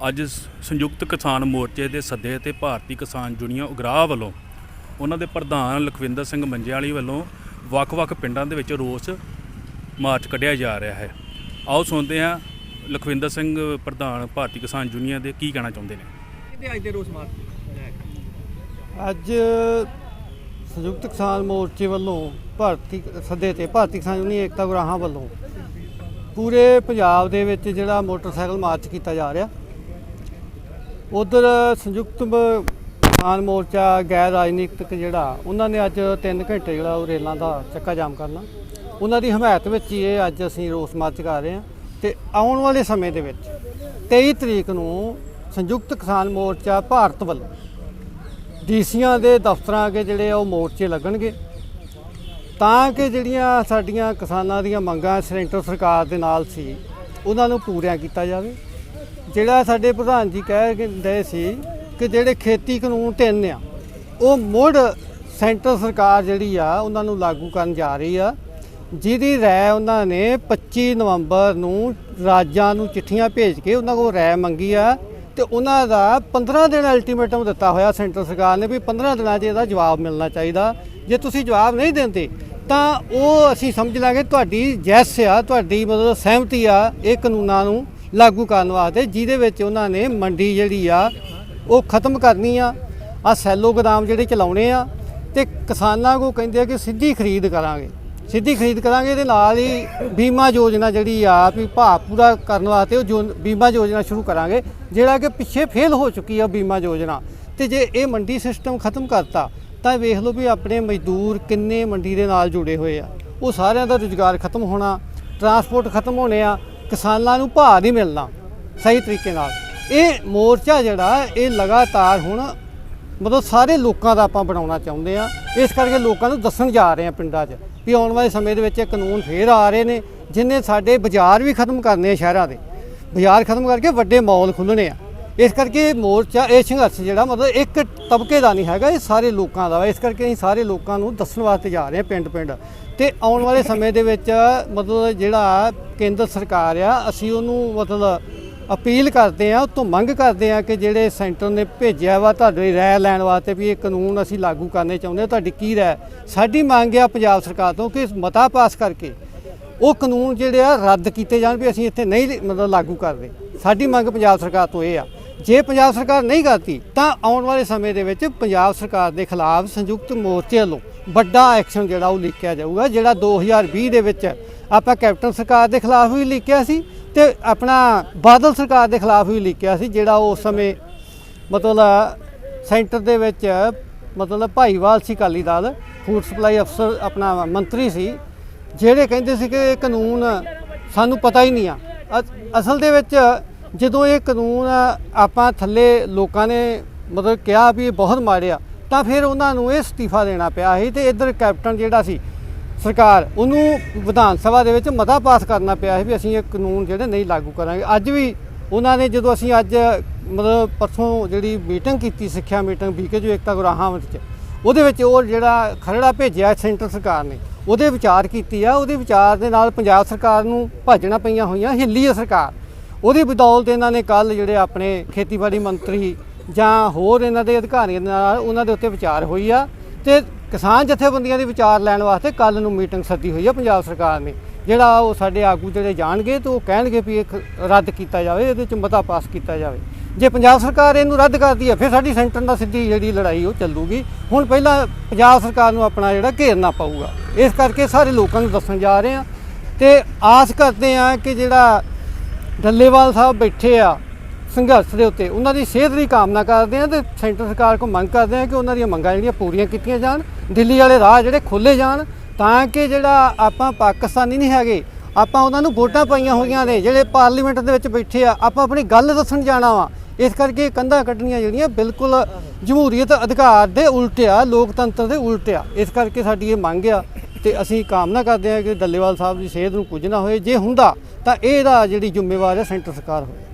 ਅੱਜ ਸੰਯੁਕਤ ਕਿਸਾਨ ਮੋਰਚੇ ਦੇ ਸੱਦੇ ਤੇ ਭਾਰਤੀ ਕਿਸਾਨ ਯੂਨੀਅਨ ਉਗਰਾਹ ਵੱਲੋਂ ਉਹਨਾਂ ਦੇ ਪ੍ਰਧਾਨ ਲਖਵਿੰਦਰ ਸਿੰਘ ਮੰਜੇਵਾਲੀ ਵੱਲੋਂ ਵੱਖ-ਵੱਖ ਪਿੰਡਾਂ ਦੇ ਵਿੱਚ ਰੋਸ ਮਾਰਚ ਕੱਢਿਆ ਜਾ ਰਿਹਾ ਹੈ। ਆਓ ਸੁਣਦੇ ਹਾਂ ਲਖਵਿੰਦਰ ਸਿੰਘ ਪ੍ਰਧਾਨ ਭਾਰਤੀ ਕਿਸਾਨ ਯੂਨੀਅਨ ਦੇ ਕੀ ਕਹਿਣਾ ਚਾਹੁੰਦੇ ਨੇ। ਕਿਤੇ ਅੱਜ ਦੇ ਰੋਸ ਮਾਰਚ ਅੱਜ ਸੰਯੁਕਤ ਕਿਸਾਨ ਮੋਰਚੇ ਵੱਲੋਂ ਭਾਰਤੀ ਸੱਦੇ ਤੇ ਭਾਰਤੀ ਕਿਸਾਨ ਯੂਨੀਅਨ ਏਕਤਾ ਗੁਰਾਹਾਂ ਵੱਲੋਂ ਪੂਰੇ ਪੰਜਾਬ ਦੇ ਵਿੱਚ ਜਿਹੜਾ ਮੋਟਰਸਾਈਕਲ ਮਾਰਚ ਕੀਤਾ ਜਾ ਰਿਹਾ। ਉਧਰ ਸੰਯੁਕਤ ਕਿਸਾਨ ਮੋਰਚਾ, ਗੈਰ ਰਾਜਨੀਤਿਕ ਜਿਹੜਾ, ਉਹਨਾਂ ਨੇ ਅੱਜ 3 ਘੰਟੇ ਜਿਹੜਾ ਉਹ ਰੇਲਾਂ ਦਾ ਚੱਕਾ ਜਾਮ ਕਰਨਾ। ਉਹਨਾਂ ਦੀ ਹਮਾਇਤ ਵਿੱਚ ਹੀ ਇਹ ਅੱਜ ਅਸੀਂ ਰੋਸ ਮਾਰਚ ਕਰ ਰਹੇ ਹਾਂ ਤੇ ਆਉਣ ਵਾਲੇ ਸਮੇਂ ਦੇ ਵਿੱਚ 23 ਤਰੀਕ ਨੂੰ ਸੰਯੁਕਤ ਕਿਸਾਨ ਮੋਰਚਾ ਭਾਰਤ ਵੱਲੋਂ ਡੀਸੀਆਂ ਦੇ ਦਫ਼ਤਰਾਂ ਅੱਗੇ ਜਿਹੜੇ ਆ ਉਹ ਮੋਰਚੇ ਲੱਗਣਗੇ। ਤਾਂ ਕਿ ਜਿਹੜੀਆਂ ਸਾਡੀਆਂ ਕਿਸਾਨਾਂ ਦੀਆਂ ਮੰਗਾਂ ਸੈਂਟਰ ਸਰਕਾਰ ਦੇ ਨਾਲ ਸੀ, ਉਹਨਾਂ ਨੂੰ ਪੂਰੀਆਂ ਕੀਤਾ ਜਾਵੇ। ਜਿਹੜਾ ਸਾਡੇ ਪ੍ਰਧਾਨ ਜੀ ਕਹਿ ਗਏ ਸੀ ਕਿ ਜਿਹੜੇ ਖੇਤੀ ਕਾਨੂੰਨ ਤਿੰਨ ਆ, ਉਹ ਮੁੜ ਸੈਂਟਰ ਸਰਕਾਰ ਜਿਹੜੀ ਆ, ਉਹਨਾਂ ਨੂੰ ਲਾਗੂ ਕਰਨ ਜਾ ਰਹੀ ਆ, ਜਿਹਦੀ ਰਾਏ ਉਹਨਾਂ ਨੇ 25 ਨਵੰਬਰ ਨੂੰ ਰਾਜਾਂ ਨੂੰ ਚਿੱਠੀਆਂ ਭੇਜ ਕੇ ਉਹਨਾਂ ਕੋਲ ਰਾਏ ਮੰਗੀ ਆ ਤੇ ਉਹਨਾਂ ਦਾ 15 ਦਿਨ ਅਲਟੀਮੇਟਮ ਦਿੱਤਾ ਹੋਇਆ ਸੈਂਟਰ ਸਰਕਾਰ ਨੇ ਵੀ 15 ਦਿਨਾਂ 'ਚ ਇਹਦਾ ਜਵਾਬ ਮਿਲਣਾ ਚਾਹੀਦਾ। ਜੇ ਤੁਸੀਂ ਜਵਾਬ ਨਹੀਂ ਦਿੰਦੇ, ਤਾਂ ਉਹ ਅਸੀਂ ਸਮਝ ਲਾਂਗੇ ਤੁਹਾਡੀ ਜੈਸ ਆ, ਤੁਹਾਡੀ ਮਤਲਬ ਸਹਿਮਤੀ ਆ ਇਹ ਕਾਨੂੰਨਾਂ ਨੂੰ। ਲਾਗੂ ਕਰਨ ਵਾਸਤੇ, ਜਿਹਦੇ ਵਿੱਚ ਉਹਨਾਂ ਨੇ ਮੰਡੀ ਜਿਹੜੀ ਆ, ਉਹ ਖਤਮ ਕਰਨੀ ਆ। ਆ ਸੈਲੋ ਗੋਦਾਮ ਜਿਹੜੇ ਚਲਾਉਣੇ ਆ ਤੇ ਕਿਸਾਨਾਂ ਕੋ ਕਹਿੰਦੇ ਆ ਕਿ ਸਿੱਧੀ ਖਰੀਦ ਕਰਾਂਗੇ। ਸਿੱਧੀ ਖਰੀਦ ਕਰਾਂਗੇ ਇਹਦੇ ਨਾਲ ਹੀ ਬੀਮਾ ਯੋਜਨਾ ਜਿਹੜੀ ਆ, ਵੀ ਭਾਅ ਪੂਰਾ ਕਰਨ ਵਾਸਤੇ ਉਹ ਜੋ ਬੀਮਾ ਯੋਜਨਾ ਸ਼ੁਰੂ ਕਰਾਂਗੇ, ਜਿਹੜਾ ਕਿ ਪਿੱਛੇ ਫੇਲ ਹੋ ਚੁੱਕੀ ਆ ਬੀਮਾ ਯੋਜਨਾ। ਤੇ ਜੇ ਇਹ ਮੰਡੀ ਸਿਸਟਮ ਖਤਮ ਕਰਤਾ, ਤਾਂ ਵੇਖ ਲਓ ਵੀ ਆਪਣੇ ਮਜ਼ਦੂਰ ਕਿੰਨੇ ਮੰਡੀ ਦੇ ਨਾਲ ਜੁੜੇ ਹੋਏ ਆ। ਉਹ ਸਾਰਿਆਂ ਦਾ ਰੁਜ਼ਗਾਰ ਖਤਮ ਹੋਣਾ, ਟਰਾਂਸਪੋਰਟ ਖਤਮ ਹੋਣੇ ਆ ਕਿਸਾਨਾਂ ਨੂੰ ਭਾਅ ਨਹੀਂ ਮਿਲਣਾ ਸਹੀ ਤਰੀਕੇ ਨਾਲ। ਇਹ ਮੋਰਚਾ ਜਿਹੜਾ, ਇਹ ਲਗਾਤਾਰ ਹੁਣ ਮਤਲਬ ਸਾਰੇ ਲੋਕਾਂ ਦਾ ਆਪਾਂ ਬਣਾਉਣਾ ਚਾਹੁੰਦੇ ਆ ਇਸ ਕਰਕੇ ਲੋਕਾਂ ਨੂੰ ਦੱਸਣ ਜਾ ਰਹੇ ਆ ਪਿੰਡਾਂ 'ਚ ਵੀ ਆਉਣ ਵਾਲੇ ਸਮੇਂ ਦੇ ਵਿੱਚ ਇਹ ਕਾਨੂੰਨ ਫੇਰ ਆ ਰਹੇ ਨੇ, ਜਿਨੇ ਸਾਡੇ ਬਾਜ਼ਾਰ ਵੀ ਖਤਮ ਕਰਨੇ ਆ ਸ਼ਹਿਰਾਂ ਦੇ। ਬਾਜ਼ਾਰ ਖਤਮ ਕਰਕੇ ਵੱਡੇ ਮਾਲ ਖੁੱਲਣੇ ਆ। ਇਸ ਕਰਕੇ ਇਹ ਮੋਰਚਾ, ਇਹ ਸੰਘਰਸ਼ ਜਿਹੜਾ ਮਤਲਬ ਇੱਕ ਤਬਕੇ ਦਾ ਨਹੀਂ ਹੈਗਾ, ਇਹ ਸਾਰੇ ਲੋਕਾਂ ਦਾ। ਵਾ ਇਸ ਕਰਕੇ ਅਸੀਂ ਸਾਰੇ ਲੋਕਾਂ ਨੂੰ ਦੱਸਣ ਵਾਸਤੇ ਜਾ ਰਹੇ ਹਾਂ ਪਿੰਡ ਪਿੰਡ ਤੇ ਆਉਣ ਵਾਲੇ ਸਮੇਂ ਦੇ ਵਿੱਚ ਮਤਲਬ ਜਿਹੜਾ ਕੇਂਦਰ ਸਰਕਾਰ ਆ, ਅਸੀਂ ਉਹਨੂੰ ਮਤਲਬ ਅਪੀਲ ਕਰਦੇ ਆ ਉਹ ਤੋਂ ਮੰਗ ਕਰਦੇ ਆ ਕਿ ਜਿਹੜੇ ਸੈਂਟਰ ਨੇ ਭੇਜਿਆ ਵਾ ਤੁਹਾਡੀ ਰਾਏ ਲੈਣ ਵਾਸਤੇ ਵੀ ਇਹ ਕਾਨੂੰਨ ਅਸੀਂ ਲਾਗੂ ਕਰਨੇ ਚਾਹੁੰਦੇ ਹਾਂ, ਤੁਹਾਡੀ ਕੀ ਰਾਏ? ਸਾਡੀ ਮੰਗ ਆ ਪੰਜਾਬ ਸਰਕਾਰ ਤੋਂ ਕਿ ਮਤਾ ਪਾਸ ਕਰਕੇ ਉਹ ਕਾਨੂੰਨ ਜਿਹੜੇ ਆ ਰੱਦ ਕੀਤੇ ਜਾਣ ਵੀ ਅਸੀਂ ਇੱਥੇ ਨਹੀਂ ਮਤਲਬ ਲਾਗੂ ਕਰਦੇ। ਸਾਡੀ ਮੰਗ ਪੰਜਾਬ ਸਰਕਾਰ ਤੋਂ ਇਹ ਆ। ਜੇ ਪੰਜਾਬ ਸਰਕਾਰ ਨਹੀਂ ਕਰਦੀ ਤਾਂ ਆਉਣ ਵਾਲੇ ਸਮੇਂ ਦੇ ਵਿੱਚ ਪੰਜਾਬ ਸਰਕਾਰ ਦੇ ਖਿਲਾਫ ਸੰਯੁਕਤ ਮੋਰਚੇ ਵੱਲੋਂ ਵੱਡਾ ਐਕਸ਼ਨ ਜਿਹੜਾ ਉਹ ਲਿਖਿਆ ਜਾਊਗਾ, ਜਿਹੜਾ 2020 ਦੇ ਵਿੱਚ ਆਪਾਂ ਕੈਪਟਨ ਸਰਕਾਰ ਦੇ ਖਿਲਾਫ ਵੀ ਲਿਖਿਆ ਸੀ ਤੇ ਆਪਣਾ ਬਾਦਲ ਸਰਕਾਰ ਦੇ ਖਿਲਾਫ ਵੀ ਲਿਖਿਆ ਸੀ, ਜਿਹੜਾ ਉਸ ਸਮੇਂ ਮਤਲਬ ਸੈਂਟਰ ਦੇ ਵਿੱਚ ਮਤਲਬ ਭਾਈਵਾਲ ਸੀ ਅਕਾਲੀ ਦਲ ਫੂਡ ਸਪਲਾਈ ਅਫਸਰ ਆਪਣਾ ਮੰਤਰੀ ਸੀ, ਜਿਹੜੇ ਕਹਿੰਦੇ ਸੀ ਕਿ ਇਹ ਕਾਨੂੰਨ ਸਾਨੂੰ ਪਤਾ ਹੀ ਨਹੀਂ ਆ। ਅ- ਅਸਲ ਦੇ ਵਿੱਚ ਜਦੋਂ ਇਹ ਕਾਨੂੰਨ ਆਪਾਂ ਥੱਲੇ ਲੋਕਾਂ ਨੇ ਮਤਲਬ ਕਿਹਾ ਵੀ ਇਹ ਬਹੁਤ ਮਾੜੇ ਆ, ਤਾਂ ਫਿਰ ਉਹਨਾਂ ਨੂੰ ਇਹ ਅਸਤੀਫਾ ਦੇਣਾ ਪਿਆ ਸੀ ਤੇ ਇੱਧਰ ਕੈਪਟਨ ਜਿਹੜਾ ਸੀ ਸਰਕਾਰ, ਉਹਨੂੰ ਵਿਧਾਨ ਸਭਾ ਦੇ ਵਿੱਚ ਮਤਾ ਪਾਸ ਕਰਨਾ ਪਿਆ ਸੀ ਵੀ ਅਸੀਂ ਇਹ ਕਾਨੂੰਨ ਜਿਹੜੇ ਨਹੀਂ ਲਾਗੂ ਕਰਾਂਗੇ। ਅੱਜ ਵੀ ਉਹਨਾਂ ਨੇ ਜਦੋਂ ਅਸੀਂ ਅੱਜ ਮਤਲਬ ਪਰਸੋਂ ਜਿਹੜੀ ਮੀਟਿੰਗ ਕੀਤੀ, ਸਿੱਖਿਆ ਮੀਟਿੰਗ ਬੀਕੇ ਜੋ ਏਕਤਾ ਗੁਰਾਹਾਂ ਵਿੱਚ, ਉਹਦੇ ਵਿੱਚ ਉਹ ਜਿਹੜਾ ਖਰੜਾ ਭੇਜਿਆ ਸੈਂਟਰ ਸਰਕਾਰ ਨੇ, ਉਹਦੇ ਵਿਚਾਰ ਕੀਤੀ ਆ, ਉਹਦੇ ਵਿਚਾਰ ਦੇ ਨਾਲ ਪੰਜਾਬ ਸਰਕਾਰ ਨੂੰ ਭਾਜਣਾ ਪਈਆਂ ਹੋਈਆਂ ਹਿੱਲੀ ਆ ਸਰਕਾਰ। ਉਹਦੀ ਬਦੌਲਤ ਇਹਨਾਂ ਨੇ ਕੱਲ ਜਿਹੜੇ ਆਪਣੇ ਖੇਤੀਬਾੜੀ ਮੰਤਰੀ ਜਾਂ ਹੋਰ ਇਹਨਾਂ ਦੇ ਅਧਿਕਾਰੀਆਂ ਦੇ ਨਾਲ ਉਹਨਾਂ ਦੇ ਉੱਤੇ ਵਿਚਾਰ ਹੋਈ ਆ ਤੇ ਕਿਸਾਨ ਜਥੇਬੰਦੀਆਂ ਦੇ ਵਿਚਾਰ ਲੈਣ ਵਾਸਤੇ ਕੱਲ ਨੂੰ ਮੀਟਿੰਗ ਸੱਦੀ ਹੋਈ ਆ ਪੰਜਾਬ ਸਰਕਾਰ ਨੇ, ਜਿਹੜਾ ਉਹ ਸਾਡੇ ਆਗੂ ਜਿਹੜੇ ਜਾਣਗੇ ਤੇ ਉਹ ਕਹਿਣਗੇ ਵੀ ਇਹ ਰੱਦ ਕੀਤਾ ਜਾਵੇ, ਇਹਦੇ ਚ ਮਤਾ ਪਾਸ ਕੀਤਾ ਜਾਵੇ। ਜੇ ਪੰਜਾਬ ਸਰਕਾਰ ਇਹਨੂੰ ਰੱਦ ਕਰਦੀ ਹੈ ਫਿਰ ਸਾਡੀ ਸੈਂਟਰ ਨਾਲ ਸਿੱਧੀ ਜਿਹੜੀ ਲੜਾਈ ਉਹ ਚੱਲੂਗੀ। ਹੁਣ ਪਹਿਲਾਂ ਪੰਜਾਬ ਸਰਕਾਰ ਨੂੰ ਆਪਣਾ ਜਿਹੜਾ ਘੇਰਨਾ ਪਊਗਾ। ਇਸ ਕਰਕੇ ਸਾਰੇ ਲੋਕਾਂ ਨੂੰ ਦੱਸਣ ਜਾ ਰਹੇ ਆ ਤੇ ਆਸ ਕਰਦੇ ਆ ਕਿ ਜਿਹੜਾ ਡੱਲੇਵਾਲ ਸਾਹਿਬ ਬੈਠੇ ਆ ਸੰਘਰਸ਼ ਦੇ ਉੱਤੇ। ਉਹਨਾਂ ਦੀ ਸਿਹਤ ਦੀ ਕਾਮਨਾ ਕਰਦੇ ਆ ਤੇ ਸੈਂਟਰ ਸਰਕਾਰ ਕੋਲ ਮੰਗ ਕਰਦੇ ਆ ਕਿ ਉਹਨਾਂ ਦੀਆਂ ਮੰਗਾਂ ਜਿਹੜੀਆਂ ਪੂਰੀਆਂ ਕੀਤੀਆਂ ਜਾਣ, ਦਿੱਲੀ ਵਾਲੇ ਰਾਹ ਜਿਹੜੇ ਖੋਲੇ ਜਾਣ ਤਾਂ ਕਿ ਜਿਹੜਾ ਆਪਾਂ ਪਾਕਿਸਤਾਨੀ ਨਹੀਂ ਹੈਗੇ, ਆਪਾਂ ਉਹਨਾਂ ਨੂੰ ਵੋਟਾਂ ਪਾਈਆਂ ਹੋਈਆਂ ਨੇ, ਜਿਹੜੇ ਪਾਰਲੀਮੈਂਟ ਦੇ ਵਿੱਚ ਬੈਠੇ ਆ, ਆਪਾਂ ਆਪਣੀ ਗੱਲ ਦੱਸਣ ਜਾਣਾ ਵਾ। ਇਸ ਕਰਕੇ ਕੰਧਾਂ ਕੱਢਣੀਆਂ ਜਿਹੜੀਆਂ ਬਿਲਕੁਲ ਜਮਹੂਰੀਅਤ ਅਧਿਕਾਰ ਦੇ ਉਲਟ ਆ ਲੋਕਤੰਤਰ ਦੇ ਉਲਟ ਆ ਇਸ ਕਰਕੇ ਸਾਡੀ ਇਹ ਮੰਗ ਆ ਤੇ ਅਸੀਂ ਕਾਮਨਾ ਕਰਦੇ ਹਾਂ ਕਿ ਡੱਲੇਵਾਲ ਸਾਹਿਬ ਦੀ ਸਿਹਤ ਨੂੰ ਕੁਝ ਨਾ ਹੋਏ। ਜੇ ਹੁੰਦਾ ਤਾਂ ਇਹਦਾ ਜਿਹੜੀ ਜ਼ਿੰਮੇਵਾਰ ਹੈ ਸੈਂਟਰ ਸਰਕਾਰ ਹੋਵੇ।